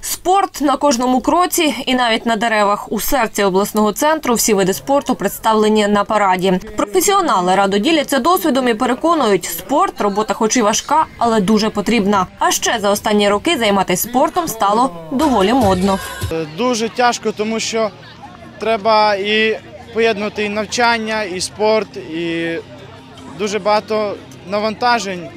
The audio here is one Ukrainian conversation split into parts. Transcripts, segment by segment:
Спорт на кожному кроці і навіть на деревах у серці обласного центру всі види спорту представлені на параді. Професіонали радо діляться досвідом і переконують, спорт робота, хоч і важка, але дуже потрібна. А ще за останні роки займатися спортом стало доволі модно. Дуже тяжко, тому що треба і поєднувати і навчання, і спорт, і дуже багато навантажень.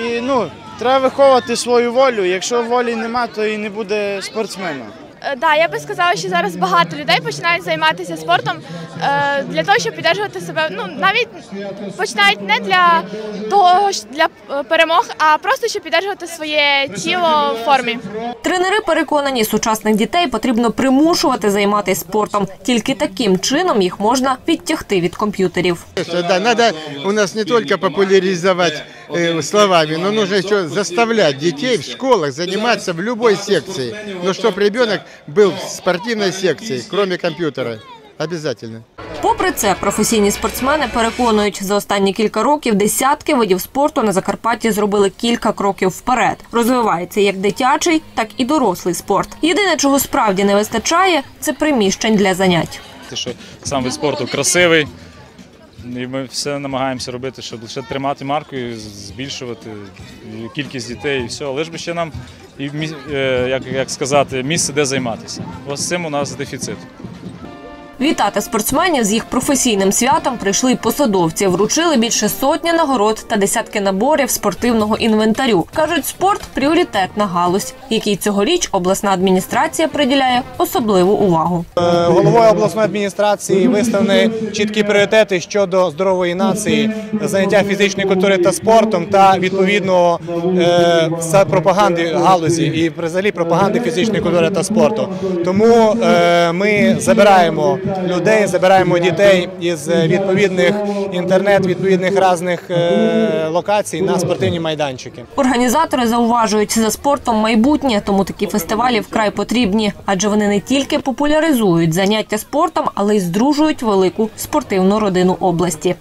І ну, треба виховувати свою волю. Якщо волі нема, то і не буде спортсмена. Е, Да, я би сказала, що зараз багато людей починають займатися спортом е, для того, щоб підтримувати себе. Ну навіть починають не для того, ж- для е, перемог, а просто щоб підтримувати своє тіло в формі. Тренери переконані, сучасних дітей потрібно примушувати займатися спортом. Тільки таким чином їх можна відтягти від комп'ютерів. Конечно, Да, надо у нас не только популяризовать э, словами, но нужно еще заставлять детей в школах заниматься в любой секции. Но чтобы ребенок был в спортивной секции, кроме компьютера. Обязательно. Попри це, професійні спортсмени переконують, за останні кілька років десятки видів спорту на Закарпатті зробили кілька кроків вперед. Розвивається як дитячий, так і дорослий спорт. Єдине, чого справді не вистачає, це приміщень для занять. Те, що сам вид спорту красивий. І ми все намагаємося робити, щоб лише тримати марку і збільшувати кількість дітей і все. Ж би ще нам і е, як сказати, місце, де займатися. Ось цим у нас дефіцит. Вітати спортсменів з їх професійним святом прийшли й посадовці. Вручили більше сотні нагород та десятки наборів спортивного інвентарю. кажуть, спорт пріоритетна галузь, якій цьогоріч обласна адміністрація приділяє особливу увагу. Головою обласної адміністрації виставлені чіткі пріоритети щодо здорової нації, заняття фізичної культури та спортом та відповідно е, пропаганди галузі і взагалі пропаганди фізичної культури та спорту. Тому е, ми забираємо людей, забираємо дітей із відповідних інтернет, відповідних різних е, локацій на спортивні майданчики. Організатори зауважують за спортом майбутнє, тому такі фестивалі вкрай потрібні, адже вони не тільки популяризують заняття спортом, але й здружують велику спортивну родину області.